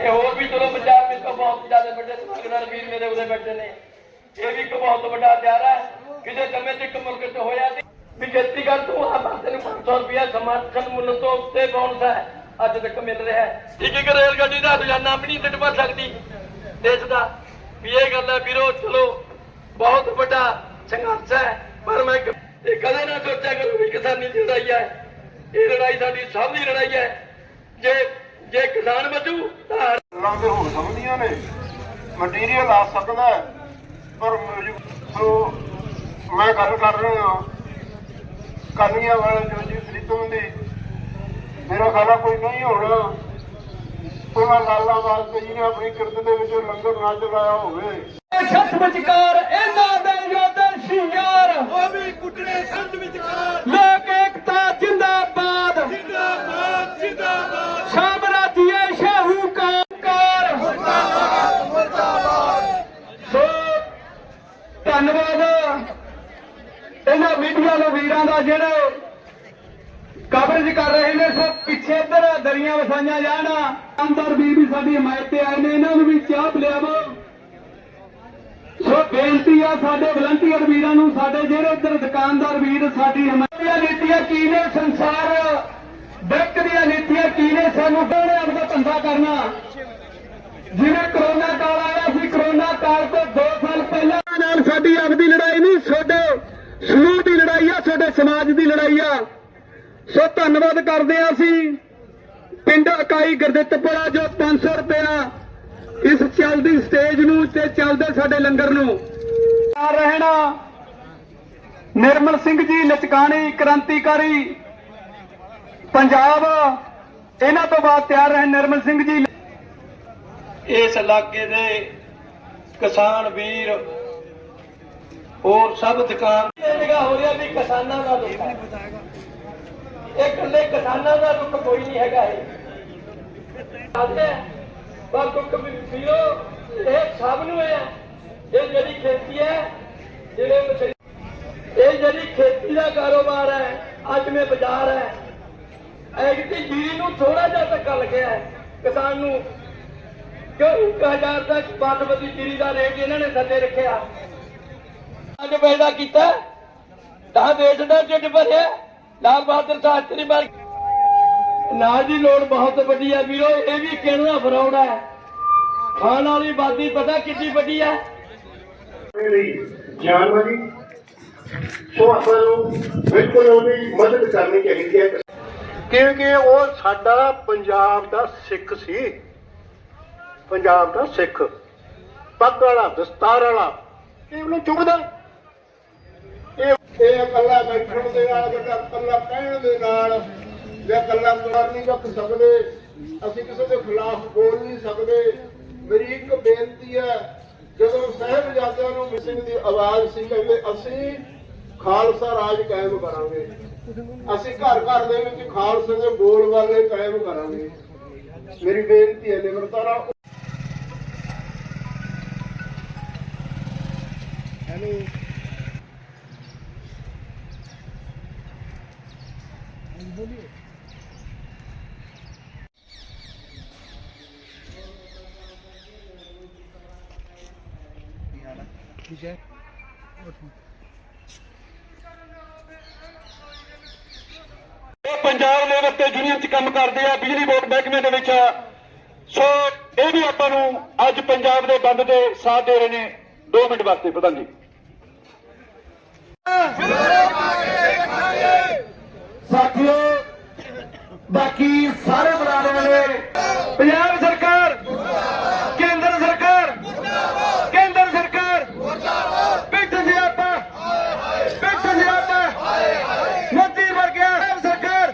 ਇਹ ਹੋਰ ਵੀ ਚਲੋ ਪੰਜਾਬ ਵਿੱਚ ਤਾਂ ਬਹੁਤ ਜ਼ਿਆਦਾ ਵੱਡੇ ਸਮਾਗਦਾਰ ਵੀਰ ਮੇਰੇ ਉਹਦੇ ਬੈਠੇ ਨੇ। ਇਹ ਵੀ ਇੱਕ ਬਹੁਤ ਵੱਡਾ ਹਥਿਆਰ ਹੈ। ਕਿਸੇ ਸਮੇਂ ਤੇ ਇੱਕ ਮੁਲਕ 'ਚ ਹੋਇਆ ਸੀ। ਵੀ ਜੱਤੀ ਗੱਲ ਤੋਂ ਆ ਬੰਦੇ ਨੂੰ 500 ਰੁਪਇਆ ਸਮਰਥਨ ਮੁੱਲ ਤੋਂ ਉੱਤੇ ਬੋਨਸ ਹੈ? ਅੱਜ ਤੱਕ ਮਿਲ ਰਿਹਾ ਹੈ। ਇੱਕ ਇੱਕ ਰੇਲ ਗੱਡੀ ਦਾ ਰੋਜ਼ਾਨਾ ਵੀ ਨਹੀਂ ਟਿਕਟ ਭਰ ਸਕਦੀ ਦੇਸ਼ ਦਾ। ਵੀ ਇਹ ਗੱਲ ਹੈ, ਵੀਰੋ, ਚਲੋ, ਬਹੁਤ ਵੱਡਾ ਸੰਘਰਸ਼ ਹੈ। ਪਰ ਮੈਂ ਇਹ ਕਦੇ ਨਾ ਸੋਚਿਆ ਕਰੋ ਵੀ ਕਿਸਾਨੀ ਦੀ ਲੜਾਈ ਹੈ। ਇਹ ਲੜਾਈ ਸਾਡੀ ਸਭ ਦੀ ਲੜਾਈ ਹੈ। ਜੇ ਜੇ ਕਿਸਾਨ ਬਚੂ ਤਾਂ ਲੰਗਰ ਹੋ ਸਕਦੀਆਂ ਨੇ। ਮਟੀਰੀਅਲ ਆ ਸਕਦਾ ਹੈ, ਪਰ ਸੋ ਮੈਂ ਗੱਲ ਕਰ ਰਿਹਾ ਕਾਨੀਆਂ ਵਾਲੇ ਜੋ ਜੀ ਪ੍ਰੀਤਮ ਦੀ। ਮੇਰਾ ਖਾਲਾ ਕੋਈ ਨਹੀਂ ਹੋਣਾ। ਉਹਨਾਂ ਲਾਲਾਂ ਵਾਸਤੇ ਜਿਹਨੇ ਆਪਣੀ ਕਿਰਤ ਦੇ ਵਿੱਚ ਲੰਗਰ ਨਾ ਚਲਾਇਆ ਹੋਵੇ। ਛੱਤ ਵਿਚਕਾਰ ਇਹਨਾਂ ਦੇ ਯੋਧੇ ਸ਼ਿੰਗਾਰ। ਉਹ ਵੀ ਕੁੱਟਣੇ ਸੰਤ ਵਿਚਕਾਰ। ਲੋਕ ਏਕਤਾ ਜਿੰਦਾਬਾਦ ਜਿੰਦਾਬਾਦ ਸਾਮਰਾਜੀਏ ਸ਼ਾਹੂਕਾਰ ਸੋ ਧੰਨਵਾਦ। ਇਹਨਾਂ ਮੀਡੀਆ ਦੇ ਵੀਰਾਂ ਦਾ ਜਿਹੜੇ ਕਵਰੇਜ ਕਰ ਰਹੇ ਨੇ ਸੋ ਪਿੱਛੇ ਇੱਧਰ ਦਰੀਆਂ ਵਸਾਈਆਂ ਜਾਣ। ਅੰਦਰ ਵੀਰ ਵੀ ਸਾਡੀ ਹਮਾਇਤ ਤੇ ਆਏ ਨੇ, ਇਹਨਾਂ ਨੂੰ ਵੀ ਚਾਹ ਪਿਲਾਵੋ। ਸੋ ਬੇਨਤੀ ਆ ਸਾਡੇ ਵਲੰਟੀਅਰ ਵੀਰਾਂ ਨੂੰ, ਸਾਡੇ ਜਿਹੜੇ ਇੱਧਰ ਦੁਕਾਨਦਾਰ ਵੀਰ ਸਾਡੀ ਹਮਾਇਤ ਦੀਆਂ ਨੀਤੀਆਂ ਕੀ ਨੇ, ਸੰਸਾਰ ਬੈਂਕ ਦੀਆਂ ਨੀਤੀਆਂ ਕੀ ਨੇ, ਸਾਨੂੰ ਕਿਹੜੇ ਆਪਦਾ ਧੰਦਾ ਕਰਨਾ? ਜਿਵੇਂ ਕਰੋਨਾ ਕਾਲ ਆਇਆ ਸੀ, ਕਰੋਨਾ ਕਾਲ ਤੋਂ ਦੋ ਸਾਡੀ ਆਪਦੀ ਲੜਾਈ ਨਹੀਂ ਤੁਹਾਡੇ ਸਮੂਹ ਦੀ ਲੜਾਈ ਆ ਤੁਹਾਡੇ ਸਮਾਜ ਦੀ ਲੜਾਈ ਆ। ਸੋ ਧੰਨਵਾਦ ਕਰਦੇ ਆ ਅਸੀਂ ਪਿੰਡ ਇਕਾਈ ਗੁਰਦਿੱਤਪੁਰਾ ਜੋ 500 ਰੁਪਇਆ ਇਸ ਚੱਲਦੀ ਸਟੇਜ ਨੂੰ ਤੇ ਚੱਲਦੇ ਸਾਡੇ ਲੰਗਰ ਨੂੰ। ਆ ਰਹਿਣਾ ਨਿਰਮਲ ਸਿੰਘ ਜੀ ਲਚਕਾਣੀ ਕ੍ਰਾਂਤੀਕਾਰੀ, ਪੰਜਾਬ। ਇਹਨਾਂ ਤੋਂ ਬਾਅਦ ਤਿਆਰ ਰਹੇ ਨਿਰਮਲ ਸਿੰਘ ਜੀ। ਇਸ ਇਲਾਕੇ ਦੇ ਕਿਸਾਨ ਵੀਰ ਹੋਰ ਸਭ ਦੁਕਾਨ ਨਿਗਾਹ ਹੋ ਰਿਹਾ ਵੀ ਕਿਸਾਨਾਂ ਦਾ ਦੁੱਖ ਹੈ। ਇਹ ਇਕੱਲੇ ਕਿਸਾਨਾਂ ਦਾ ਦੁੱਖ ਕੋਈ ਨਹੀਂ ਹੈਗਾ ਇਹ। ਆਦੇ ਪਰ ਦੁੱਖ ਵੀਰੋ ਇਹ ਸਭ ਨੂੰ ਹੈ। ਇਹ ਜਿਹੜੀ ਖੇਤੀ ਹੈ, ਜਿਹੜੇ ਇਹ ਜਿਹੜੀ ਖੇਤੀ ਦਾ ਕਾਰੋਬਾਰ ਹੈ, ਅੱਜ ਮੇ ਬਾਜ਼ਾਰ ਹੈ। ਐਗਤੀ ਜੀਰੀ ਨੂੰ ਥੋੜਾ ਜਿਹਾ ਧੱਕਾ ਲੱਗਿਆ ਹੈ, ਕਿਸਾਨ ਨੂੰ। ਕਿਉਂ? 1000 ਤੱਕ ਬਾਸਮਤੀ ਜੀਰੀ ਦਾ ਰੇਟ ਇਹਨਾਂ ਨੇ ਥੱਲੇ ਰੱਖਿਆ। ਅੱਜ ਪੈਦਾ ਕੀਤਾ ਤਾਂ ਦੇਸ਼ ਦਾ ਢਿੱਡ ਭਰਿਆ ਲਾਲ ਬਹਾਦਰ ਸ਼ਾਸਤਰੀ ਨਾਲ ਦੀ ਲੋੜ ਬਹੁਤ ਵੱਡੀ ਹੈ ਵੀਰੋ ਇਹ ਵੀ ਕਹਿਣਾ ਫਰੌੜ ਹੈ? ਖਾਣ ਵਾਲੀ ਬਾਦੀ ਪਤਾ ਕਿੰਨੀ ਵੱਡੀ ਹੈ। ਜਾਨਵਰੀ ਸੋ ਆਪਾਂ ਨੂੰ ਬਿਲਕੁਲ ਉਹਦੀ ਮਦਦ ਕਰਨੀ ਚਾਹੀਦੀ ਹੈ। ਕਿਉਂਕਿ ਉਹ ਸਾਡਾ ਪੰਜਾਬ ਦਾ ਸਿੱਖ ਸੀ। ਪੰਜਾਬ ਦਾ ਸਿੱਖ। ਪੱਗ ਵਾਲਾ ਦਸਤਾਰ ਵਾਲਾ ਇਹ ਉਹਨੂੰ ਚੁਗਦਾ ਇਹ ਇਕੱਲਾ ਬੈਠਣ ਦੇ ਨਾਲ ਇਕੱਲਾ ਕਹਿਣ ਦੇ ਨਾਲ ਜਾਂ ਇਕੱਲਾ ਤੁਰ ਨਹੀਂ ਰੱਖ ਸਕਦੇ, ਅਸੀਂ ਕਿਸੇ ਦੇ ਖਿਲਾਫ ਬੋਲ ਨਹੀਂ ਸਕਦੇ। ਮੇਰੀ ਇੱਕ ਬੇਨਤੀ ਹੈ, ਜਦੋਂ ਸਾਹਿਬਜ਼ਾਦਿਆਂ ਨੂੰ ਮਿਸਿੰਗ ਦੀ ਆਵਾਜ਼ ਸੀ ਕਹਿੰਦੇ, ਅਸੀਂ ਖਾਲਸਾ ਰਾਜ ਕਾਇਮ ਕਰਾਂਗੇ। ਅਸੀਂ ਘਰ ਘਰ ਦੇ ਵਿੱਚ ਖਾਲਸੇ ਦੇ ਬੋਲ ਵਾਲੇ ਕਾਇਮ ਕਰਾਂਗੇ। ਮੇਰੀ ਬੇਨਤੀ ਹੈ ਨਿਮਰਤਾ ਨਾਲ ਪੰਜਾਬ ਲੈਵਲ ਤੇ ਯੂਨੀਅਨ 'ਚ ਕੰਮ ਕਰਦੇ ਆ, ਬਿਜਲੀ ਬੋਰਡ ਮਹਿਕਮੇ ਦੇ ਵਿੱਚ ਸੋ ਇਹ ਵੀ ਆਪਾਂ ਨੂੰ ਅੱਜ ਪੰਜਾਬ ਦੇ ਬੰਦ ਦੇ ਸਾਥ ਦੇ ਰਹੇ ਨੇ। 2 ਮਿੰਟ ਵਾਸਤੇ, ਪ੍ਰਧਾਨ ਜੀ। ਸਾਥੀਓ, ਬਾਕੀ ਸਾਰੇ ਬੁਲਾਰੇ ਵਾਲੇ, ਪੰਜਾਬ ਸਰਕਾਰ ਕੇਂਦਰ ਸਰਕਾਰ ਕੇਂਦਰ ਸਰਕਾਰ ਪਿੱਠ ਸਿਆਪਾ ਪਿੱਠ ਸਿਆਪਾ ਮੋਦੀ ਵਰਗਿਆ ਸਰਕਾਰ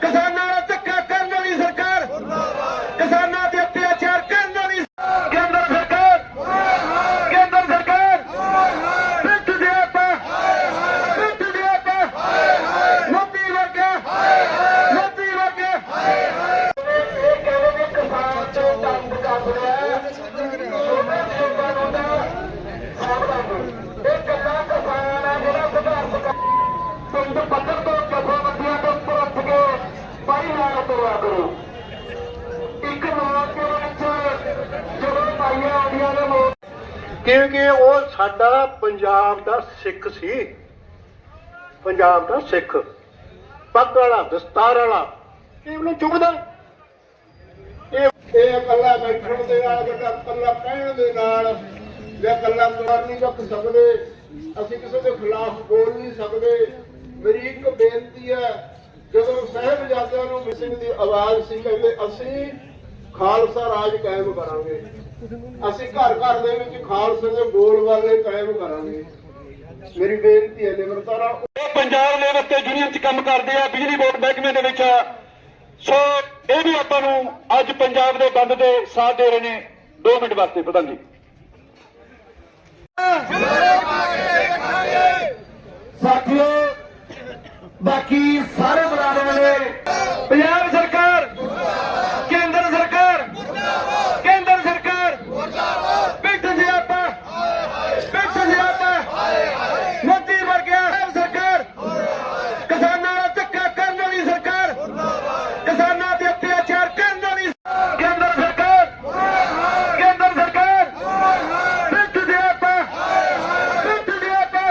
ਕਿਸਾਨਾਂ ਦਾ ਧੱਕਾ ਕਰਨ ਵਾਲੀ ਸਰਕਾਰ ਕਿਸਾਨਾਂ ਤੇ ਅਤਿਆਚਾਰ ਕਰਨ ਵਾਲੀ ਕੇਂਦਰ ਸਰਕਾਰ ਕੇਂਦਰ ਸਰਕਾਰ ਪਿੱਠ ਸਿਆਪਾ ਪਿੱਠ ਸਿਆਪਾ ਮੋਦੀ ਵਰਗਾ ਮੋਦੀ ਵਰਗਾ ਇਹ ਕਹਿੰਦੇ ਨੇ ਕਿਸਾਨ ਤੋਂ ਤੰਗ ਕਰ ਰਿਹਾ ਸੋਨਾ ਦੇ ਕਾਨੂੰਨ ਦਾ ਸਾਹਮਣਾ ਇਹ ਕੱਲਾ ਕਿਸਾਨ ਆ ਜਿਹੜਾ ਸੰਘਰਸ਼ ਕਰ ਪਿੰਡ ਪੱਧਰ ਤੋਂ ਜਥੇਬੰਦੀਆਂ ਦੇ ਉੱਪਰ ਉੱਠ ਕੇ ਪਾਈ ਨਾਲ ਤੁਰਿਆ ਕਰੋ ਇੱਕ ਲੋਕ ਕਿਉਂਕਿ ਉਹ ਸਾਡਾ ਪੰਜਾਬ ਦਾ ਸਿੱਖ ਸੀ। ਪੰਜਾਬ ਦਾ ਸਿੱਖ। ਪੱਗ ਵਾਲਾ, ਦਸਤਾਰ ਵਾਲਾ, ਇਹ ਉਹਨੂੰ ਚੁੱਕਦਾ ਇਹ ਇਹ ਇਕੱਲਾ ਬੈਠਣ ਦੇ ਨਾਲ ਜਿਹੜਾ ਇਕੱਲਾ ਕਹਿਣ ਦੇ ਨਾਲ, ਜਾਂ ਇਕੱਲਾ ਤੁਰ ਨਹੀਂ ਰੱਖ ਸਕਦੇ। ਅਸੀਂ ਕਿਸੇ ਦੇ ਖਿਲਾਫ ਬੋਲ ਨਹੀਂ ਸਕਦੇ। ਮੇਰੀ ਇੱਕ ਬੇਨਤੀ ਹੈ, ਜਦੋਂ ਸਾਹਿਬਜ਼ਾਦਿਆਂ ਨੂੰ ਮਿਸਿੰਗ ਦੀ ਆਵਾਜ਼ ਸੀ, ਕਹਿੰਦੇ ਅਸੀਂ ਖਾਲਸਾ ਰਾਜ ਕਾਇਮ ਕਰਾਂਗੇ। ਅਸੀਂ ਘਰ ਘਰ ਦੇ ਵਿੱਚ ਖਾਲਸੇ ਦੇ ਬੋਲ ਵਾਲੇ ਕਾਇਮ ਕਰਾਂਗੇ। ਮੇਰੀ ਬੇਨਤੀ ਹੈ ਨਾਲ। ਇਹ ਪੰਜਾਬ ਲੈਵਲ ਤੇ ਯੂਨੀਅਨ ਚ ਕੰਮ ਕਰਦੇ ਆ ਬਿਜਲੀ ਬੋਰਡ ਮਹਿਕਮੇ ਦੇ ਵਿੱਚ ਸੋ ਇਹ ਵੀ ਆਪਾਂ ਨੂੰ ਅੱਜ ਪੰਜਾਬ ਦੇ ਬੰਦ ਦੇ ਸਾਥ ਦੇ ਰਹੇ ਨੇ। 2 ਮਿੰਟ ਵਾਸਤੇ ਪ੍ਰਧਾਨ ਜੀ। ਸਾਥੀਓ ਬਾਕੀ ਸਾਰੇ ਬਰਾਦਰ ਨੇ ਪੰਜਾਬ ਸਰਕਾਰ ਕੇਂਦਰ ਸਰਕਾਰ ਕੇਂਦਰ ਸਰਕਾਰ ਪਿੱਠ ਸਿਆਪਾ ਪਿੱਠ ਸਿਆਪਾ ਮੋਦੀ ਵਰਗਿਆ ਸਰਕਾਰ ਕਿਸਾਨਾਂ ਦਾ ਧੱਕਾ ਕਰਨ ਵਾਲੀ ਸਰਕਾਰ ਕਿਸਾਨਾਂ ਤੇ ਅਤਿਆਚਾਰ ਕਰਨ ਵਾਲੀ ਕੇਂਦਰ ਸਰਕਾਰ ਕੇਂਦਰ ਸਰਕਾਰ ਪਿੱਠ ਸਿਆਪਾ ਪਿੱਠ ਸਿਆਪਾ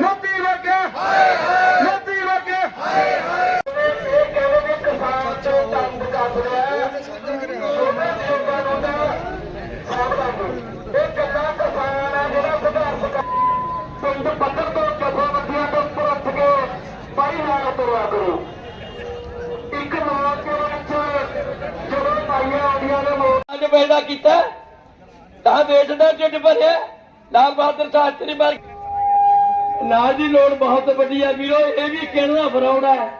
ਮੋਦੀ ਵਰਗਿਆ ਮੋਦੀ ਵਰਗਿਆ ਇਹ ਕਹਿੰਦੇ ਨੇ ਕਿਸਾਨ ਤੋਂ ਤੰਗ ਕਰ ਰਿਹਾ ਇਹ ਕੱਲਾ ਕਿਸਾਨ ਆ ਜਿਹੜਾ ਸੰਘਰਸ਼ ਕਰ ਪਿੰਡ ਪੱਧਰ ਤੋਂ ਜਥੇਬੰਦੀਆਂ ਤੋਂ ਉੱਪਰ ਉੱਠ ਕੇ ਪਾਈ ਨਾਲ ਤੁਰਿਆ ਕਰੋ ਇੱਕ ਮੋਰਚੇ ਵਿੱਚ ਜਦੋਂ ਪਾਈਆਂ ਆਉਂਦੀਆਂ ਨੇ ਮੋਰ ਕੀਤਾ ਤਾਂ ਵੇਚਦਾ ਢਿੱਡ ਭਰਿਆ ਲਾਲ ਬਹਾਦਰ ਸ਼ਾਸਤਰੀ ਬਾਰ ਅਨਾਜ ਦੀ ਲੋੜ ਬਹੁਤ ਵੱਡੀ ਹੈ ਵੀਰੋ, ਇਹ ਵੀ ਕਿਹੜਾ ਫਰਾਉਣਾ ਹੈ?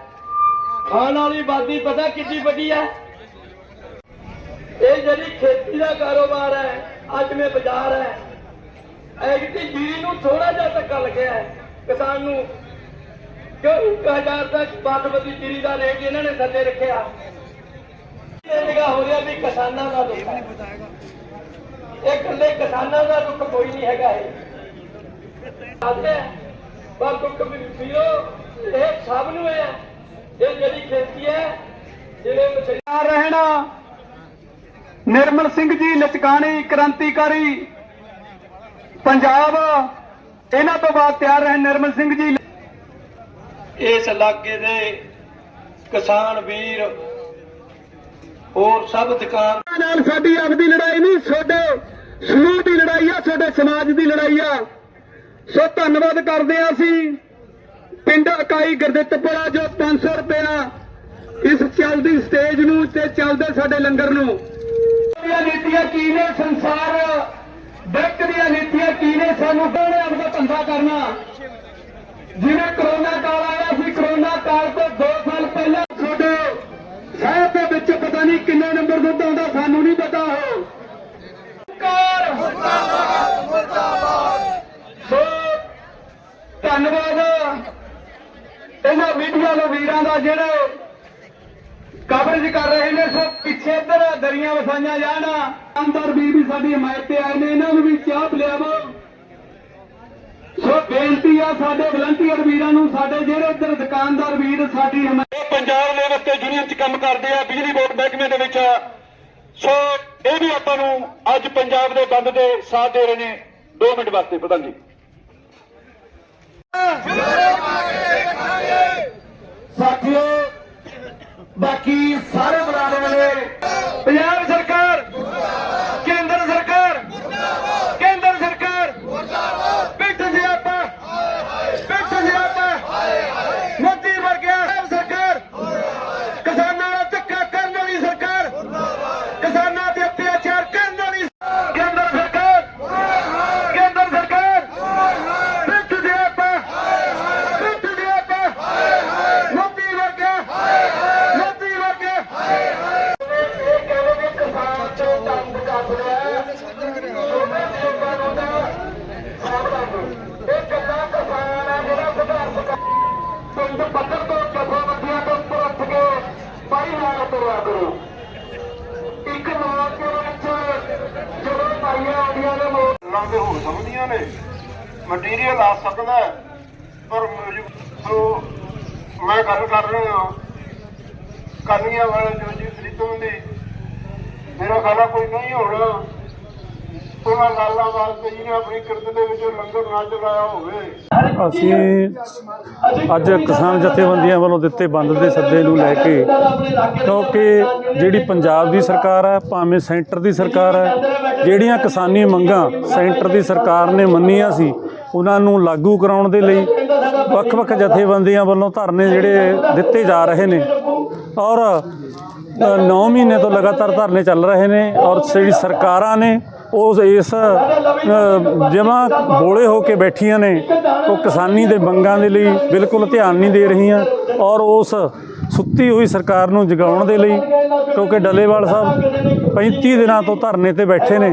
ਖਾਣ ਵਾਲੀ ਬਾਦੀ ਪਤਾ ਕਿੰਨੀ ਵੱਡੀ ਹੈ? ਇਹ ਜਿਹੜੀ ਖੇਤੀ ਦਾ ਕਾਰੋਬਾਰ ਹੈ, ਅੱਜ ਮੈਂ ਬਾਜ਼ਾਰ ਹੈ। ਐਗਤੀ ਜੀਰੀ ਨੂੰ ਥੋੜਾ ਜਿਹਾ ਧੱਕਾ ਲੱਗਿਆ ਹੈ, ਕਿਸਾਨ ਨੂੰ। ਕਿਉਂ 1000 ਦਾ ਬਾਸਮਤੀ ਜੀਰੀ ਦਾ ਰੇਟ ਇਹਨਾਂ ਨੇ ਥੱਲੇ ਰੱਖਿਆ? ਨਿਗਾਹ ਹੋ ਰਿਹਾ ਵੀ ਕਿਸਾਨਾਂ ਦਾ ਦੁੱਖ ਹੈ ਇਹ ਇਕੱਲੇ ਕਿਸਾਨਾਂ ਦਾ ਦੁੱਖ ਕੋਈ ਨਹੀਂ ਹੈਗਾ ਇਹ। ਆਦੇ ਪਰ ਦੁੱਖ ਵੀ ਵੀਰੋ ਇਹ ਸਭ ਨੂੰ ਹੈ। ਇਹ ਜਿਹੜੀ ਖੇਤੀ ਹੈ ਜਿਹੜੇ ਮਛਲੀ ਆ ਰਹਿਣਾ ਨਿਰਮਲ ਸਿੰਘ ਜੀ ਲਚਕਾਣੀ ਕ੍ਰਾਂਤੀਕਾਰੀ। ਪੰਜਾਬ ਇਹਨਾਂ ਤੋਂ ਬਾਅਦ ਤਿਆਰ ਰਹੇ ਨਿਰਮਲ ਸਿੰਘ ਜੀ। ਇਸ ਇਲਾਕੇ ਦੇ ਕਿਸਾਨ ਵੀਰ ਹੋਰ ਸਭ ਦੁਕਾਨ ਨਾਲ ਸਾਡੀ ਆਪਦੀ ਲੜਾਈ ਨਹੀਂ ਤੁਹਾਡੇ ਸਮੂਹ ਦੀ ਲੜਾਈ ਆ ਤੁਹਾਡੇ ਸਮਾਜ ਦੀ ਲੜਾਈ ਆ। ਸੋ ਧੰਨਵਾਦ ਕਰਦੇ ਆ ਅਸੀਂ ਪਿੰਡ ਇਕਾਈ ਗੁਰਦਿੱਤਪੁਰਾ ਜੋ 500 ਰੁਪਇਆ ਇਸ ਚੱਲਦੀ ਸਟੇਜ ਨੂੰ ਤੇ ਚੱਲਦੇ ਸਾਡੇ ਲੰਗਰ ਨੂੰ। ਦੀਆਂ ਨੀਤੀਆਂ ਕੀ ਨੇ? ਸੰਸਾਰ ਬੈਂਕ ਦੀਆਂ ਨੀਤੀਆਂ ਕੀ ਨੇ? ਸਾਨੂੰ ਕੋਣੇ ਆਪਦਾ ਧੰਦਾ ਕਰਨਾ। ਜਿਵੇਂ ਕਰੋਨਾ ਕਾਲ ਆਇਆ ਸੀ ਕਰੋਨਾ ਕਾਲ ਤੋਂ 2 ਸਾਲ ਪਹਿਲਾਂ ਤੁਹਾਡੇ ਸ਼ਹਿਰ ਦੇ ਵਿੱਚ ਪਤਾ ਨਹੀਂ ਕਿੰਨੇ ਨੰਬਰ ਦੁੱਧ ਆਉਂਦਾ, ਸਾਨੂੰ ਨਹੀਂ ਪਤਾ। ਉਹ ਸਰਕਾਰ ਸੋ, ਧੰਨਵਾਦ। ਇਹਨਾਂ ਮੀਡੀਆ ਦੇ ਵੀਰਾਂ ਦਾ ਜਿਹੜੇ ਕਵਰੇਜ ਕਰ ਰਹੇ ਨੇ, ਸੋ ਪਿੱਛੇ ਇੱਧਰ ਦਰੀਆਂ ਵਸਾਈਆਂ ਜਾਣ। ਅੰਦਰ ਵੀਰ ਵੀ ਸਾਡੀ ਹਮਾਇਤ ਤੇ ਆਏ ਨੇ, ਇਹਨਾਂ ਨੂੰ ਵੀ ਚਾਹ ਪਿਲਾਵੋ। ਸੋ ਬੇਨਤੀ ਆ, ਸਾਡੇ ਵਲੰਟੀਅਰ ਵੀਰਾਂ ਨੂੰ, ਸਾਡੇ ਜਿਹੜੇ ਇੱਧਰ ਦੁਕਾਨਦਾਰ ਵੀਰ, ਸਾਡੀ ਹਮਾਇਤ ਪੰਜਾਬ ਲੈਵਲ ਤੇ ਯੂਨੀਅਨ ਚ ਕੰਮ ਕਰਦੇ ਆ, ਬਿਜਲੀ ਬੋਰਡ ਮਹਿਕਮੇ ਦੇ ਵਿੱਚ ਸੋ ਇਹ ਵੀ ਆਪਾਂ ਨੂੰ ਅੱਜ ਪੰਜਾਬ ਦੇ ਬੰਦ ਦੇ ਸਾਥ ਦੇ ਰਹੇ ਨੇ। 2 ਮਿੰਟ ਵਾਸਤੇ, ਪ੍ਰਧਾਨ ਜੀ। ਸਾਥੀਓ, ਬਾਕੀ ਸਾਰੇ ਬਰਾਦਰ ਵਾਲੇ ਪੰਜਾਬ ਸਰਕਾਰ ਕੇਂਦਰ ਸਰਕਾਰ ਕੇਂਦਰ ਸਰਕਾਰ ਪਿੱਠ ਸਿਆਪਾ ਪਿੱਠ ਸਿਆਪਾ ਮੋਦੀ ਵਰਗਿਆ ਸਰਕਾਰ ਕਿਸਾਨਾਂ ਦਾ ਧੱਕਾ ਕਰਨ ਵਾਲੀ ਸਰਕਾਰ ਕਿਸਾਨਾਂ ਤੇ ਅਤਿਆਚਾਰ ਕਰਨ ਵਾਲੀ ਕੇਂਦਰ ਸਰਕਾਰ ਕੇਂਦਰ ਸਰਕਾਰ ਪਿੱਠ ਸਿਆਪਾ ਪਿੱਠ ਸਿਆਪਾ ਮੋਦੀ ਵਰਗਿਆ ਮੋਦੀ ਵਰਗਿਆ ਇਹ ਕਹਿੰਦੇ ਨੇ ਕਿਸਾਨ ਤੋਂ ਤੰਗ ਕਰ ਰਿਹਾ ਸੋਨੇ ਦੇ ਕਾਨੂੰਨ ਦਾ ਸਾਹਮਣਾ ਇਹ ਕੱਲਾ ਕਿਸਾਨ ਆ ਜਿਹੜਾ ਸੰਘਰਸ਼ ਕਰ ਪਿੰਡ ਪੱਧਰ ਤੋਂ ਜਥੇਬੰਦੀਆਂ ਤੋਂ ਉੱਪਰ ਉੱਠ ਕੇ ਪਾਈ ਨਾਲ ਤੁਰਿਆ ਕਰੋ ਇੱਕ ਮੋਰਚੇ ਵਿੱਚ ਜਦੋਂ ਪਾਈਆਂ ਆਉਂਦੀਆਂ ਨੇ ਮੋਰ ਗੱਲਾਂ ਤੇ ਹੋ ਸਕਦੀਆਂ ਨੇ ਮਟੀਰੀਅਲ ਆ ਸਕਦਾ ਹੈ, ਪਰ ਮੌਜੂ- ਸੋ ਮੈਂ ਗੱਲ ਕਰ ਰਿਹਾ ਕਾਨੀਆਂ ਵਾਲੇ ਜੋ ਜੀ ਦੀ। ਮੇਰਾ ਖਾਣਾ ਕੋਈ ਨਹੀਂ ਹੋਣਾ। ਉਹਨਾਂ ਲਾਲਾਂ ਵਾਸਤੇ ਜਿਹਨੇ ਆਪਣੀ ਕਿਰਤ ਦੇ ਵਿੱਚ ਲੰਗਰ ਨਾ ਚਲਾਇਆ ਹੋਵੇ। ਅਸੀਂ ਅੱਜ ਕਿਸਾਨ ਜਥੇਬੰਦੀਆਂ ਵੱਲੋਂ ਦਿੱਤੇ ਬੰਦ ਦੇ ਸੱਦੇ ਨੂੰ ਲੈ ਕੇ, ਕਿਉਂਕਿ ਜਿਹੜੀ ਪੰਜਾਬ ਦੀ ਸਰਕਾਰ ਹੈ ਭਾਵੇਂ ਸੈਂਟਰ ਦੀ ਸਰਕਾਰ ਹੈ ਜਿਹੜੀਆਂ ਕਿਸਾਨੀ ਮੰਗਾਂ ਸੈਂਟਰ ਦੀ ਸਰਕਾਰ ਨੇ ਮੰਨੀਆਂ ਸੀ, ਉਹਨਾਂ ਨੂੰ ਲਾਗੂ ਕਰਾਉਣ ਦੇ ਲਈ ਵੱਖ-ਵੱਖ ਜਥੇਬੰਦੀਆਂ ਵੱਲੋਂ ਧਰਨੇ ਜਿਹੜੇ ਦਿੱਤੇ ਜਾ ਰਹੇ ਨੇ। ਔਰ 9 ਮਹੀਨੇ ਤੋਂ ਲਗਾਤਾਰ ਧਰਨੇ ਚੱਲ ਰਹੇ ਨੇ ਔਰ ਜਿਹੜੀ ਸਰਕਾਰਾਂ ਨੇ ਉਸ ਇਸ ਜਮਾ ਬੋਲੇ ਹੋ ਕੇ ਬੈਠੀਆਂ ਨੇ, ਉਹ ਕਿਸਾਨੀ ਦੇ ਮੰਗਾਂ ਦੇ ਲਈ ਬਿਲਕੁਲ ਧਿਆਨ ਨਹੀਂ ਦੇ ਰਹੀਆਂ ਔਰ ਉਸ ਸੁੱਤੀ ਹੋਈ ਸਰਕਾਰ ਨੂੰ ਜਗਾਉਣ ਦੇ ਲਈ, ਕਿਉਂਕਿ ਡੱਲੇਵਾਲ ਸਾਹਿਬ 35 ਦਿਨਾਂ ਤੋਂ ਧਰਨੇ ਤੇ ਬੈਠੇ ਨੇ,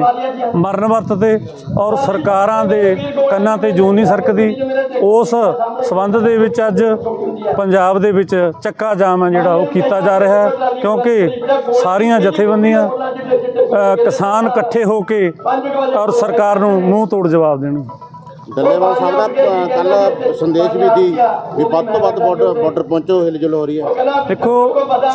ਮਰਨ ਵਰਤ ਤੇ, ਔਰ ਸਰਕਾਰਾਂ ਦੇ ਕੰਨਾਂ ਤੇ ਜੂੰ ਨਹੀਂ ਸਰਕਦੀ। ਉਸ ਸਬੰਧ ਦੇ ਵਿੱਚ ਅੱਜ ਪੰਜਾਬ ਦੇ ਵਿੱਚ ਚੱਕਾ ਜਾਮ ਹੈ ਜਿਹੜਾ ਉਹ ਕੀਤਾ ਜਾ ਰਿਹਾ ਹੈ, ਕਿਉਂਕਿ ਸਾਰੀਆਂ ਜਥੇਬੰਦੀਆਂ ਕਿਸਾਨ ਇਕੱਠੇ ਹੋ ਕੇ ਔਰ ਸਰਕਾਰ ਨੂੰ ਮੂੰਹ ਤੋੜ ਜਵਾਬ ਦੇਣ ਡੱਲੇਵਾਲ ਸਾਹਿਬ ਦਾ ਕੱਲ ਸੰਦੇਸ਼ ਵੀ ਸੀ ਵੀ ਵੱਧ ਤੋਂ ਵੱਧ ਬਾਰਡਰ ਬਾਰਡਰ ਪਹੁੰਚੋ ਹਿਲਜੁਲ ਹੋ ਰਹੀ ਹੈ। ਦੇਖੋ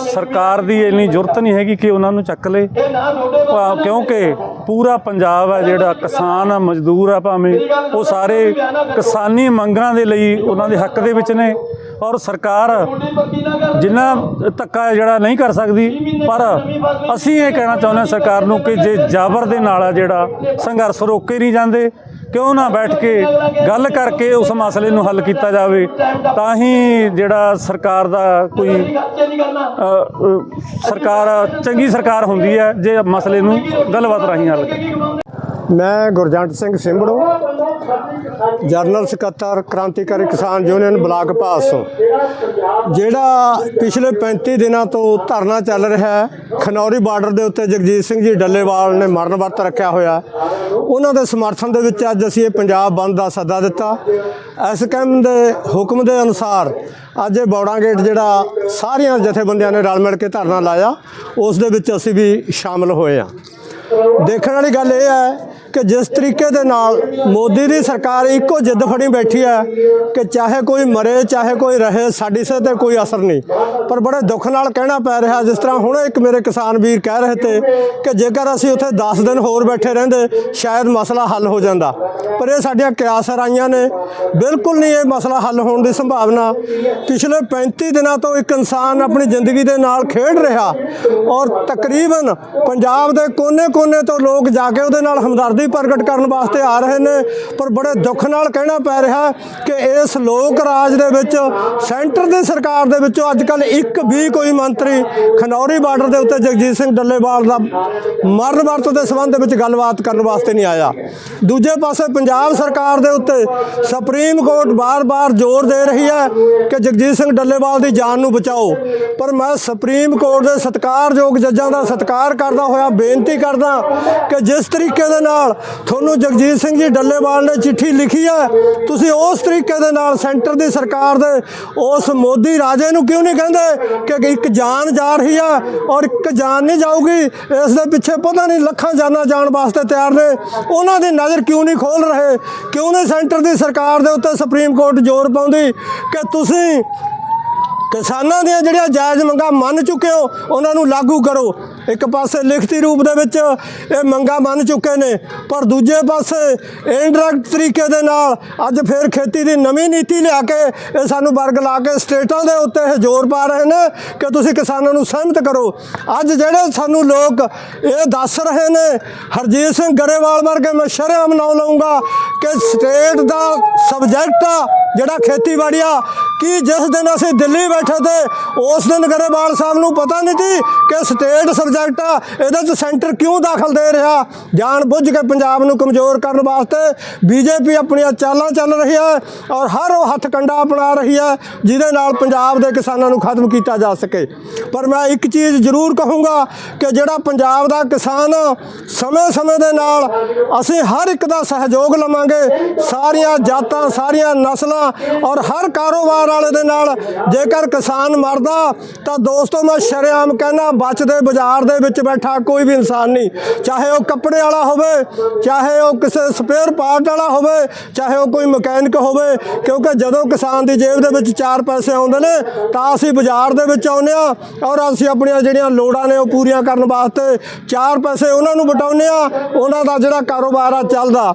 ਸਰਕਾਰ ਦੀ ਇੰਨੀ ਜ਼ਰੂਰਤ ਨਹੀਂ ਹੈਗੀ ਕਿ ਉਹਨਾਂ ਨੂੰ ਚੱਕ ਲੇ। ਭਾ- ਕਿਉਂਕਿ ਪੂਰਾ ਪੰਜਾਬ ਹੈ ਜਿਹੜਾ ਕਿਸਾਨ ਆ ਮਜ਼ਦੂਰ ਆ ਭਾਵੇਂ ਉਹ ਸਾਰੇ ਕਿਸਾਨੀ ਮੰਗਾਂ ਦੇ ਲਈ ਉਹਨਾਂ ਦੇ ਹੱਕ ਦੇ ਵਿੱਚ ਨੇ। ਔਰ ਸਰਕਾਰ ਜਿੰਨਾ ਧੱਕਾ ਜਿਹੜਾ ਨਹੀਂ ਕਰ ਸਕਦੀ ਪਰ ਅਸੀਂ ਇਹ ਕਹਿਣਾ ਚਾਹੁੰਦੇ ਹਾਂ ਸਰਕਾਰ ਨੂੰ ਕਿ ਜੇ ਜਾਬਰ ਦੇ ਨਾਲ ਆ ਜਿਹੜਾ ਸੰਘਰਸ਼ ਰੋਕੇ ਨਹੀਂ ਜਾਂਦੇ ਕਿਉਂ ਨਾ ਬੈਠ ਕੇ ਗੱਲ ਕਰਕੇ ਉਸ ਮਸਲੇ ਨੂੰ ਹੱਲ ਕੀਤਾ ਜਾਵੇ? ਤਾਂ ਹੀ ਜਿਹੜਾ ਸਰਕਾਰ ਦਾ ਕੋਈ ਸਰਕਾਰ, ਚੰਗੀ ਸਰਕਾਰ ਹੁੰਦੀ ਹੈ ਜੇ ਮਸਲੇ ਨੂੰ ਗੱਲਬਾਤ ਰਾਹੀਂ ਹੱਲ ਕਰੇ ਮੈਂ ਗੁਰਜੰਟ ਸਿੰਘ ਸਿੰਬੜੋ ਜਰਨਲ ਸਕੱਤਰ, ਕ੍ਰਾਂਤੀਕਾਰੀ ਕਿਸਾਨ ਯੂਨੀਅਨ, ਬਲਾਕ ਪਾਸੋਂ ਜਿਹੜਾ ਪਿਛਲੇ 35 ਦਿਨਾਂ ਤੋਂ ਧਰਨਾ ਚੱਲ ਰਿਹਾ ਹੈ, ਖਨੌਰੀ ਬਾਰਡਰ ਦੇ ਉੱਤੇ ਜਗਜੀਤ ਸਿੰਘ ਜੀ ਡੱਲੇਵਾਲ ਨੇ ਮਰਨ ਵਰਤ ਰੱਖਿਆ ਹੋਇਆ। ਉਹਨਾਂ ਦੇ ਸਮਰਥਨ ਦੇ ਵਿੱਚ ਅੱਜ ਅਸੀਂ ਇਹ ਪੰਜਾਬ ਬੰਦ ਦਾ ਸੱਦਾ ਦਿੱਤਾ। ਐਸਕੈਮ ਦੇ ਹੁਕਮ ਦੇ ਅਨੁਸਾਰ ਅੱਜ ਇਹ ਬੌੜਾ ਗੇਟ ਜਿਹੜਾ ਸਾਰੀਆਂ ਜਥੇਬੰਦੀਆਂ ਨੇ ਰਲ ਮਿਲ ਕੇ ਧਰਨਾ ਲਾਇਆ, ਉਸ ਦੇ ਵਿੱਚ ਅਸੀਂ ਵੀ ਸ਼ਾਮਲ ਹੋਏ ਹਾਂ। ਦੇਖਣ ਵਾਲੀ ਗੱਲ ਇਹ ਹੈ ਕਿ ਜਿਸ ਤਰੀਕੇ ਦੇ ਨਾਲ ਮੋਦੀ ਦੀ ਸਰਕਾਰ ਇੱਕੋ ਜਿੱਦ ਫੜੀ ਬੈਠੀ ਹੈ ਕਿ ਚਾਹੇ ਕੋਈ ਮਰੇ, ਚਾਹੇ ਕੋਈ ਰਹੇ, ਸਾਡੀ ਸਿਹਤ ਤੇ ਕੋਈ ਅਸਰ ਨਹੀਂ। ਪਰ ਬੜੇ ਦੁੱਖ ਨਾਲ ਕਹਿਣਾ ਪੈ ਰਿਹਾ, ਜਿਸ ਤਰ੍ਹਾਂ ਹੁਣ ਇੱਕ ਮੇਰੇ ਕਿਸਾਨ ਵੀਰ ਕਹਿ ਰਹੇ ਤੇ ਕਿ ਜੇਕਰ ਅਸੀਂ ਉੱਥੇ 10 ਦਿਨ ਹੋਰ ਬੈਠੇ ਰਹਿੰਦੇ, ਸ਼ਾਇਦ ਮਸਲਾ ਹੱਲ ਹੋ ਜਾਂਦਾ। ਪਰ ਇਹ ਸਾਡੀਆਂ ਕਿਆਸ ਰਾਈਆਂ ਨੇ। ਬਿਲਕੁਲ ਨਹੀਂ ਇਹ ਮਸਲਾ ਹੱਲ ਹੋਣ ਦੀ ਸੰਭਾਵਨਾ। ਪਿਛਲੇ 35 ਦਿਨਾਂ ਤੋਂ ਇੱਕ ਇਨਸਾਨ ਆਪਣੀ ਜ਼ਿੰਦਗੀ ਦੇ ਨਾਲ ਖੇਡ ਰਿਹਾ ਔਰ ਤਕਰੀਬਨ ਪੰਜਾਬ ਦੇ ਕੋਨੇ-ਕੋਨੇ ਤੋਂ ਲੋਕ ਜਾ ਕੇ ਉਹਦੇ ਨਾਲ ਹਮਦਰਦੀ ਪ੍ਰਗਟ ਕਰਨ ਵਾਸਤੇ ਆ ਰਹੇ ਨੇ, ਪਰ ਬੜੇ ਦੁੱਖ ਨਾਲ ਕਹਿਣਾ ਪੈ ਰਿਹਾ ਕਿ ਇਸ ਲੋਕ ਰਾਜ ਦੇ ਵਿੱਚ, ਸੈਂਟਰ ਦੀ ਸਰਕਾਰ ਦੇ ਵਿੱਚੋਂ ਅੱਜ ਕੱਲ ਇੱਕ ਵੀ ਕੋਈ ਮੰਤਰੀ ਖਨੌਰੀ ਬਾਰਡਰ ਦੇ ਉੱਤੇ ਜਗਜੀਤ ਸਿੰਘ ਡੱਲੇਵਾਲ ਦਾ ਮਰਨ ਵਰਤ ਦੇ ਸੰਬੰਧ ਵਿੱਚ ਗੱਲਬਾਤ ਕਰਨ ਵਾਸਤੇ ਨਹੀਂ ਆਇਆ। ਦੂਜੇ ਪਾਸੇ ਪੰਜਾਬ ਸਰਕਾਰ ਦੇ ਉੱਤੇ ਸੁਪਰੀਮ ਕੋਰਟ ਬਾਰ-ਬਾਰ ਜ਼ੋਰ ਦੇ ਰਹੀ ਹੈ ਕਿ ਜਗਜੀਤ ਸਿੰਘ ਡੱਲੇਵਾਲ ਦੀ ਜਾਨ ਨੂੰ ਬਚਾਓ। ਪਰ ਮੈਂ ਸੁਪਰੀਮ ਕੋਰਟ ਦੇ ਸਤਿਕਾਰਯੋਗ ਜੱਜਾਂ ਦਾ ਸਤਿਕਾਰ ਕਰਦਾ ਹੋਇਆ, ਬੇਨਤੀ ਕਰਦਾ ਕਿ ਜਿਸ ਤਰੀਕੇ ਦੇ ਨਾਲ ਤੁਹਾਨੂੰ ਜਗਜੀਤ ਸਿੰਘ ਜੀ ਡੱਲੇਵਾਲ ਨੇ ਚਿੱਠੀ ਲਿਖੀ ਹੈ। ਤੁਸੀਂ ਉਸ ਤਰੀਕੇ ਦੇ ਨਾਲ ਸੈਂਟਰ ਦੀ ਸਰਕਾਰ ਦੇ ਉਸ ਮੋਦੀ ਰਾਜੇ ਨੂੰ ਕਿਉਂ ਨਹੀਂ ਕਹਿੰਦੇ ਕਿ ਇੱਕ ਜਾਨ ਜਾ ਰਹੀ ਹੈ ਔਰ ਇੱਕ ਜਾਨ ਨਹੀਂ ਜਾਊਗੀ? ਇਸ ਦੇ ਪਿੱਛੇ ਪਤਾ ਨਹੀਂ ਲੱਖਾਂ ਜਾਨਾਂ ਜਾਣ ਵਾਸਤੇ ਤਿਆਰ ਨੇ। ਉਹਨਾਂ ਦੀ ਨਜ਼ਰ ਕਿਉਂ ਨਹੀਂ ਖੋਲ ਰਹੇ? ਕਿਉਂ ਨਹੀਂ ਸੈਂਟਰ ਦੀ ਸਰਕਾਰ ਦੇ ਉੱਤੇ ਸੁਪਰੀਮ ਕੋਰਟ ਜ਼ੋਰ ਪਾਉਂਦੀ ਕਿ ਤੁਸੀਂ ਕਿਸਾਨਾਂ ਦੀਆਂ ਜਿਹੜੀਆਂ ਜਾਇਜ਼ ਮੰਗਾਂ ਮੰਨ ਚੁੱਕੇ ਹੋ, ਉਹਨਾਂ ਨੂੰ ਲਾਗੂ ਕਰੋ? ਇੱਕ ਪਾਸੇ ਲਿਖਤੀ ਰੂਪ ਦੇ ਵਿੱਚ ਇਹ ਮੰਗਾਂ ਮੰਨ ਚੁੱਕੇ ਨੇ, ਪਰ ਦੂਜੇ ਪਾਸੇ ਇਨਡਾਇਰੈਕਟ ਤਰੀਕੇ ਦੇ ਨਾਲ ਅੱਜ ਫਿਰ ਖੇਤੀ ਦੀ ਨਵੀਂ ਨੀਤੀ ਲਿਆ ਕੇ ਇਹ ਸਾਨੂੰ ਵਰਗ ਲਾ ਕੇ ਸਟੇਟਾਂ ਦੇ ਉੱਤੇ ਇਹ ਜ਼ੋਰ ਪਾ ਰਹੇ ਨੇ ਕਿ ਤੁਸੀਂ ਕਿਸਾਨਾਂ ਨੂੰ ਸਹਿਮਤ ਕਰੋ। ਅੱਜ ਜਿਹੜੇ ਸਾਨੂੰ ਲੋਕ ਇਹ ਦੱਸ ਰਹੇ ਨੇ, ਹਰਜੀਤ ਸਿੰਘ ਗਰੇਵਾਲ ਵਰਗੇ ਮੈਂ ਸ਼ਰਮ ਨਾ ਲਊਂਗਾ ਕਿ ਸਟੇਟ ਦਾ ਸਬਜੈਕਟ ਆ ਜਿਹੜਾ ਖੇਤੀਬਾੜੀ ਆ, ਕੀ ਜਿਸ ਦਿਨ ਅਸੀਂ ਦਿੱਲੀ ਬੈਠੇ ਤੇ ਉਸ ਦਿਨ ਗਰੇਵਾਲ ਸਾਹਿਬ ਨੂੰ ਪਤਾ ਨਹੀਂ ਸੀ ਕਿ ਸਟੇਟ ਸਬਜੈਕਟ ਆ ਇਹਦੇ ਚ ਸੈਂਟਰ ਕਿਉਂ ਦਾਖਲ ਦੇ ਰਿਹਾ? ਜਾਣ ਬੁੱਝ ਕੇ ਪੰਜਾਬ ਨੂੰ ਕਮਜ਼ੋਰ ਕਰਨ ਵਾਸਤੇ ਬੀਜੇਪੀ ਆਪਣੀਆਂ ਚਾਲਾਂ ਚੱਲ ਰਹੀ ਹੈ ਔਰ ਹਰ ਉਹ ਹੱਥ ਕੰਡਾ ਅਪਣਾ ਰਹੀ ਹੈ ਜਿਹਦੇ ਨਾਲ ਪੰਜਾਬ ਦੇ ਕਿਸਾਨਾਂ ਨੂੰ ਖਤਮ ਕੀਤਾ ਜਾ ਸਕੇ। ਪਰ ਮੈਂ ਇੱਕ ਚੀਜ਼ ਜ਼ਰੂਰ ਕਹੂੰਗਾ ਕਿ ਜਿਹੜਾ ਪੰਜਾਬ ਦਾ ਕਿਸਾਨ ਸਮੇਂ-ਸਮੇਂ ਦੇ ਨਾਲ ਅਸੀਂ ਹਰ ਇੱਕ ਦਾ ਸਹਿਯੋਗ ਲਵਾਂਗੇ, ਸਾਰੀਆਂ ਜਾਤਾਂ, ਸਾਰੀਆਂ ਨਸਲਾਂ ਔਰ ਹਰ ਕਾਰੋਬਾਰ ਵਾਲੇ ਦੇ ਨਾਲ। ਜੇਕਰ ਕਿਸਾਨ ਮਰਦਾ ਤਾਂ ਦੋਸਤੋ ਮੈਂ ਸ਼ਰੇਆਮ ਕਹਿੰਦਾ, ਬਚਦੇ ਬਾਜ਼ਾਰ ਦੇ ਵਿੱਚ ਬੈਠਾ ਕੋਈ ਵੀ ਇਨਸਾਨ ਨਹੀਂ। ਚਾਹੇ ਉਹ ਕੱਪੜੇ ਵਾਲਾ ਹੋਵੇ, ਚਾਹੇ ਉਹ ਕਿਸੇ ਸਪੇਅਰ ਪਾਰਟ ਵਾਲਾ ਹੋਵੇ, ਚਾਹੇ ਉਹ ਕੋਈ ਮਕੈਨਿਕ ਹੋਵੇ, ਕਿਉਂਕਿ ਜਦੋਂ ਕਿਸਾਨ ਦੀ ਜੇਬ ਦੇ ਵਿੱਚ ਚਾਰ ਪੈਸੇ ਆਉਂਦੇ ਨੇ, ਤਾਂ ਅਸੀਂ ਬਾਜ਼ਾਰ ਦੇ ਵਿੱਚ ਆਉਂਦੇ ਆ ਔਰ ਅਸੀਂ ਆਪਣੀਆਂ ਜਿਹੜੀਆਂ ਲੋੜਾਂ ਨੇ ਉਹ ਪੂਰੀਆਂ ਕਰਨ ਵਾਸਤੇ ਚਾਰ ਪੈਸੇ ਉਹਨਾਂ ਨੂੰ ਵਟਾਉਂਦੇ ਚਾਹੁੰਦੇ ਆ ਉਹਨਾਂ ਦਾ ਜਿਹੜਾ ਕਾਰੋਬਾਰ ਆ ਚੱਲਦਾ।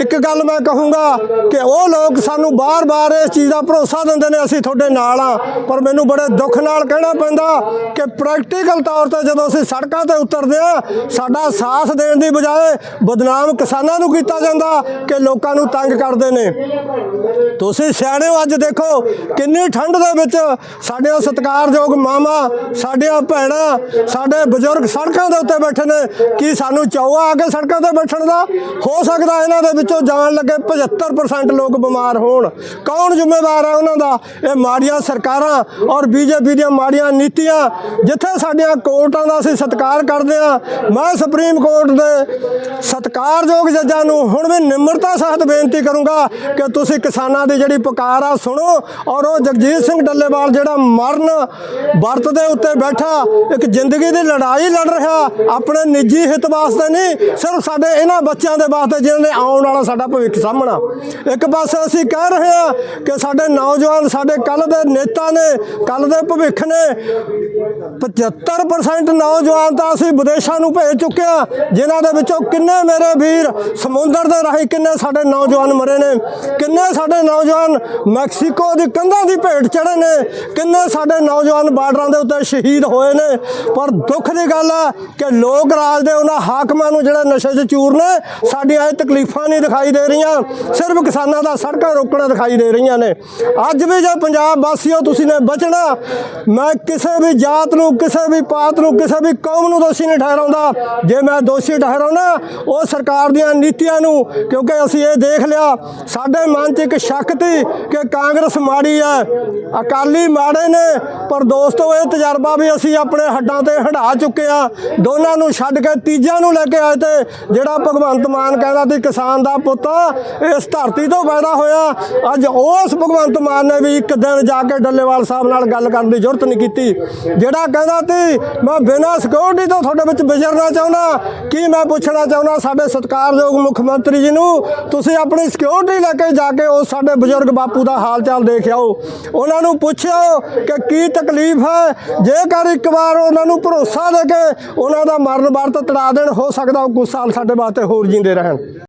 ਇੱਕ ਗੱਲ ਮੈਂ ਕਹੂੰਗਾ ਕਿ ਉਹ ਲੋਕ ਸਾਨੂੰ ਬਾਰ-ਬਾਰ ਇਸ ਚੀਜ਼ ਦਾ ਭਰੋਸਾ ਦਿੰਦੇ ਨੇ, ਅਸੀਂ ਤੁਹਾਡੇ ਨਾਲ ਆ ਪਰ ਮੈਨੂੰ ਬੜੇ ਦੁੱਖ ਨਾਲ ਕਹਿਣਾ ਪੈਂਦਾ ਕਿ ਪ੍ਰੈਕਟੀਕਲ ਤੌਰ ਤੇ ਜਦੋਂ ਅਸੀਂ ਸੜਕਾਂ ਤੇ ਉਤਰਦੇ ਆ। ਸਾਡਾ ਸਾਥ ਦੇਣ ਦੀ ਬਜਾਏ ਬਦਨਾਮ ਕਿਸਾਨਾਂ ਨੂੰ ਕੀਤਾ ਜਾਂਦਾ ਕਿ ਲੋਕਾਂ ਨੂੰ ਤੰਗ ਕਰਦੇ ਨੇ। ਤੁਸੀਂ ਸਿਆਣੇ ਹੋ, ਅੱਜ ਦੇਖੋ ਕਿੰਨੀ ਠੰਡ ਦੇ ਵਿੱਚ ਸਾਡੇ ਸਤਿਕਾਰਯੋਗ ਮਾਮਾ ਸਾਡੀਆਂ ਭੈਣਾਂ, ਸਾਡੇ ਬਜ਼ੁਰਗ ਸੜਕਾਂ ਦੇ ਉੱਤੇ ਬੈਠੇ ਨੇ। ਕੀ ਸਾਨੂੰ ਚਾਹੁਆ ਆ ਕੇ ਸੜਕਾਂ ਤੇ ਬੈਠਣ ਦਾ? ਹੋ ਸਕਦਾ ਇਹਨਾਂ ਦੇ ਵਿੱਚੋਂ ਜਾਣ ਲੱਗੇ 75% ਲੋਕ ਬਿਮਾਰ ਹੋਣ। ਕੌਣ ਜ਼ਿੰਮੇਵਾਰ ਹੈ ਉਹਨਾਂ ਦਾ? ਇਹ ਮਾੜੀਆਂ ਸਰਕਾਰਾਂ ਔਰ ਬੀਜੇਪੀ ਦੀਆਂ ਮਾੜੀਆਂ ਨੀਤੀਆਂ, ਜਿੱਥੇ ਸਾਡੀਆਂ ਕੋਰਟਾਂ ਦਾ ਅਸੀਂ ਸਤਿਕਾਰ ਕਰਦੇ ਆ ਮੈਂ ਸੁਪਰੀਮ ਕੋਰਟ ਦੇ ਸਤਿਕਾਰਯੋਗ ਜੱਜਾਂ ਨੂੰ ਹੁਣ ਵੀ ਨਿਮਰਤਾ ਸਹਿਤ ਬੇਨਤੀ ਕਰੂੰਗਾ ਕਿ ਤੁਸੀਂ ਕਿਸਾਨਾਂ ਦੀ ਜਿਹੜੀ ਪੁਕਾਰ ਆ ਸੁਣੋ ਔਰ ਉਹ ਜਗਜੀਤ ਸਿੰਘ ਡੱਲੇਵਾਲ ਜਿਹੜਾ ਮਰਨ ਵਰਤ ਦੇ ਉੱਤੇ ਬੈਠਾ, ਇੱਕ ਜ਼ਿੰਦਗੀ ਦੀ ਲੜਾਈ ਲੜ ਰਿਹਾ, ਆਪਣੇ ਨਿੱਜੀ ਹਿੱਤ ਵਾਸਤੇ ਨਹੀਂ, ਸਿਰਫ ਸਾਡੇ ਇਹਨਾਂ ਬੱਚਿਆਂ ਦੇ ਵਾਸਤੇ ਜਿਨ੍ਹਾਂ ਨੇ ਆਉਣ ਵਾਲਾ ਸਾਡਾ ਭਵਿੱਖ ਸਾਹਮਣਾ। ਇੱਕ ਪਾਸੇ ਅਸੀਂ ਕਹਿ ਰਹੇ ਹਾਂ ਕਿ ਸਾਡੇ ਨੌਜਵਾਨ, ਸਾਡੇ ਕੱਲ ਦੇ ਨੇਤਾ ਨੇ ਕੱਲ ਦੇ ਭਵਿੱਖ ਨੇ 75% ਨੌਜਵਾਨ ਤਾਂ ਅਸੀਂ ਵਿਦੇਸ਼ਾਂ ਨੂੰ ਭੇਜ ਚੁੱਕੇ ਆ ਜਿਨ੍ਹਾਂ ਦੇ ਵਿੱਚੋਂ ਕਿੰਨੇ ਮੇਰੇ ਵੀਰ ਸਮੁੰਦਰ ਦੇ ਰਾਹੀਂ, ਕਿੰਨੇ ਸਾਡੇ ਨੌਜਵਾਨ ਮਰੇ ਨੇ, ਕਿੰਨੇ ਸਾਡੇ ਨੌਜਵਾਨ ਮੈਕਸੀਕੋ ਦੀ ਕੰਧਾਂ ਦੀ ਭੇਟ ਚੜੇ ਨੇ, ਕਿੰਨੇ ਸਾਡੇ ਨੌਜਵਾਨ ਬਾਰਡਰਾਂ ਦੇ ਉੱਤੇ ਸ਼ਹੀਦ ਹੋਏ ਨੇ। ਪਰ ਦੁੱਖ ਦੀ ਗੱਲ ਆ ਕਿ ਲੋਕ ਰਾਜ ਦੇ ਉਹਨਾਂ ਹਾਕਮਾਂ ਨੂੰ ਜਿਹੜੇ ਨਸ਼ੇ 'ਚ ਚੂਰ ਨੇ, ਸਾਡੀਆਂ ਇਹ ਤਕਲੀਫਾਂ ਨਹੀਂ ਦਿਖਾਈ ਦੇ ਰਹੀਆਂ, ਸਿਰਫ ਕਿਸਾਨਾਂ ਦਾ ਸੜਕਾਂ ਰੋਕਣਾ ਦਿਖਾਈ ਦੇ ਰਹੀਆਂ ਨੇ। ਅੱਜ ਵੀ ਜੇ ਪੰਜਾਬ ਵਾਸੀਓ ਤੁਸੀਂ ਨੇ ਬਚਣਾ, ਮੈਂ ਕਿਸੇ ਵੀ ਜਾਤ ਨੂੰ, ਕਿਸੇ ਵੀ ਪਾਤ ਨੂੰ, ਕਿਸੇ ਵੀ ਕੌਮ ਨੂੰ ਦੋਸ਼ੀ ਨਹੀਂ ਠਹਿਰਾਉਂਦਾ। ਜੇ ਮੈਂ ਦੋਸ਼ੀ ਠਹਿਰਾਉਣਾ ਉਹ ਸਰਕਾਰ ਦੀਆਂ ਨੀਤੀਆਂ ਨੂੰ, ਕਿਉਂਕਿ ਅਸੀਂ ਇਹ ਦੇਖ ਲਿਆ, ਸਾਡੇ ਮਨ 'ਚ ਇੱਕ ਸ਼ੱਕ ਸੀ ਕਿ ਕਾਂਗਰਸ ਮਾੜੀ ਹੈ। ਅਕਾਲੀ ਮਾੜੇ ਨੇ, ਪਰ ਦੋਸਤੋ, ਇਹ ਤਜਰਬਾ ਵੀ ਅਸੀਂ ਆਪਣੇ ਹੱਡਾਂ ਤੇ ਹੰਢਾ ਚੁੱਕੇ ਆ। ਦੋਨਾਂ ਨੂੰ ਛੱਡ ਕੇ ਤੀਜਿਆਂ ਨੂੰ ਲੈ ਕੇ ਆਏ ਤੇ ਜਿਹੜਾ ਭਗਵੰਤ ਮਾਨ ਕਹਿੰਦਾ ਸੀ, ਕਿਸਾਨ ਦਾ ਪੁੱਤ, ਇਸ ਧਰਤੀ ਤੋਂ ਪੈਦਾ ਹੋਇਆ। ਅੱਜ ਉਸ ਭਗਵੰਤ ਮਾਨ ਨੇ ਵੀ ਇੱਕ ਦਿਨ ਜਾ ਕੇ ਡੱਲੇਵਾਲ ਸਾਹਿਬ ਨਾਲ ਗੱਲ ਕਰਨ ਦੀ ਜ਼ਰੂਰਤ ਨਹੀਂ ਕੀਤੀ। ਜਿਹੜਾ ਕਹਿੰਦਾ ਸੀ, ਮੈਂ ਬਿਨਾਂ ਸਿਕਿਉਰਿਟੀ ਤੋਂ ਤੁਹਾਡੇ ਵਿੱਚ ਵਿਚਰਨਾ ਚਾਹੁੰਦਾ, ਕੀ ਮੈਂ ਪੁੱਛਣਾ ਚਾਹੁੰਦਾ ਸਾਡੇ ਸਤਿਕਾਰਯੋਗ ਮੁੱਖ ਮੰਤਰੀ ਜੀ ਨੂੰ? ਤੁਸੀਂ ਆਪਣੀ ਸਿਕਿਉਰਿਟੀ ਲੈ ਕੇ ਜਾ ਕੇ ਉਸ ਸਾਡੇ ਬਜ਼ੁਰਗ ਬਾਪੂ ਦਾ ਹਾਲ ਚਾਲ ਦੇਖ ਆਓ। ਉਹਨਾਂ ਨੂੰ ਪੁੱਛਿਓ ਕਿ ਕੀ ਤਕਲੀਫ ਹੈ? ਜੇਕਰ ਇੱਕ ਵਾਰ ਉਹਨਾਂ ਨੂੰ ਭਰੋਸਾ ਦੇ ਕੇ ਉਹਨਾਂ ਦਾ ਮਰਨ ਵਰਤ ਤੜਾ ਦੇਣ, ਹੋ ਸਕਦਾ ਉਹ ਕੁਝ ਸਾਲ ਸਾਡੇ ਵਾਸਤੇ ਹੋਰ ਜਿੰਦੇ ਰਹਿਣ।